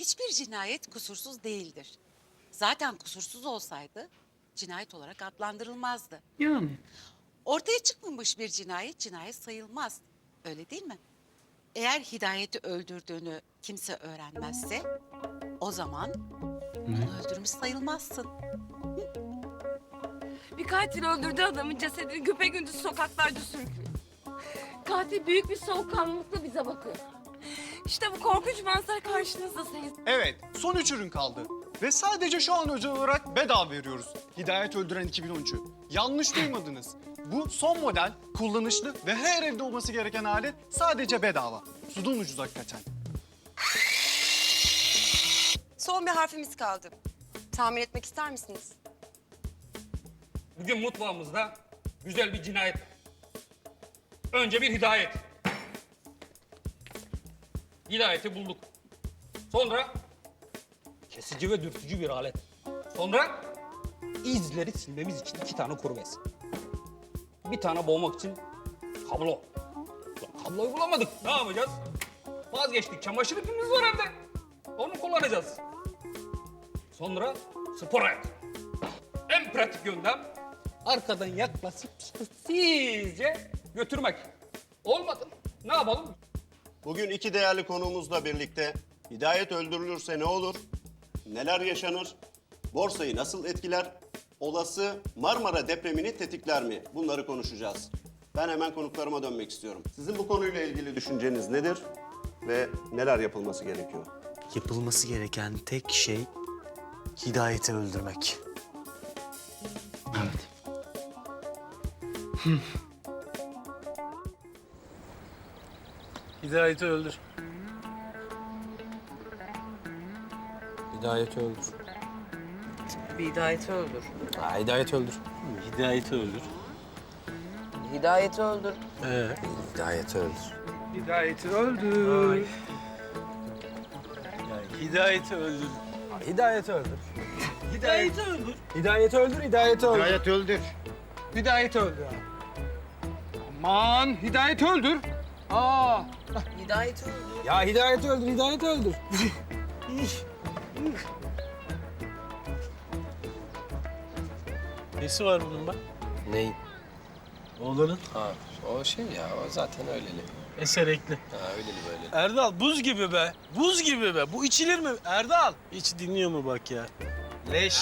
Hiçbir cinayet kusursuz değildir. Zaten kusursuz olsaydı cinayet olarak adlandırılmazdı. Yani. Ortaya çıkmamış bir cinayet cinayet sayılmaz. Öyle değil mi? Eğer Hidayet'i öldürdüğünü kimse öğrenmezse o zaman onu öldürmüş sayılmazsın. Bir katil öldürdüğü adamın cesedini güpegündüz sokaklarda sürüklüyor. Katil büyük bir soğukkanlılıkla bize bakıyor. İşte bu korkunç manzara karşınızda Seyit. Evet, son üç ürün kaldı. Ve sadece şu an özel olarak bedava veriyoruz. Hidayet Öldüren 2013'ü. Yanlış duymadınız. Bu son model, kullanışlı ve her evde olması gereken alet sadece bedava. Sudan ucuz hakikaten. Son bir harfimiz kaldı. Tahmin etmek ister misiniz? Bugün mutfağımızda güzel bir cinayet. Önce bir hidayet. Hidayeti bulduk. Sonra kesici ve dürtücü bir alet. Sonra izleri silmemiz için iki tane kuru bez. Bir tane boğmak için kablo. Ulan Kabloyu bulamadık. Ne yapacağız? Vazgeçtik. Çamaşır ipimiz var evde. Onu kullanacağız. Sonra spor ayak. En pratik yöntem arkadan yaklaşıp sizce götürmek. Olmadı. Ne yapalım? Bugün iki değerli konuğumuzla birlikte Hidayet öldürülürse ne olur? Neler yaşanır? Borsayı nasıl etkiler? Olası Marmara depremini tetikler mi? Bunları konuşacağız. Ben hemen konuklarıma dönmek istiyorum. Sizin bu konuyla ilgili düşünceniz nedir? Ve neler yapılması gerekiyor? Yapılması gereken tek şey Hidayet'i öldürmek. Evet. Hidayet'i öldür. Hidayet'i öldür. Hidayet'i öldür. Ha, Hidayet'i öldür. Hidayet'i öldür. Hidayet'i öldür. Ee? Hidayet'i öldür. Hidayet'i öldür. Hidayet'i öldür. Hidayet'i öldür. Hidayet'i öldür. Hidayet'i öldür, Hidayet'i öldür. Hidayet öldür. Hidayet'i öldür. Aman Hidayet'i öldür. Aa. Hidayet'i öldür. Ya Hidayet'i öldür, Hidayet'i öldür. Nesi var bunun bak? Neyin? Oğlanın Ha, o şey ya, o zaten öyleli. eserekli. Ha, öyleli böyle. Erdal buz gibi be. Buz gibi be. Bu içilir mi? Erdal. Hiç dinliyor mu bak ya? Leş.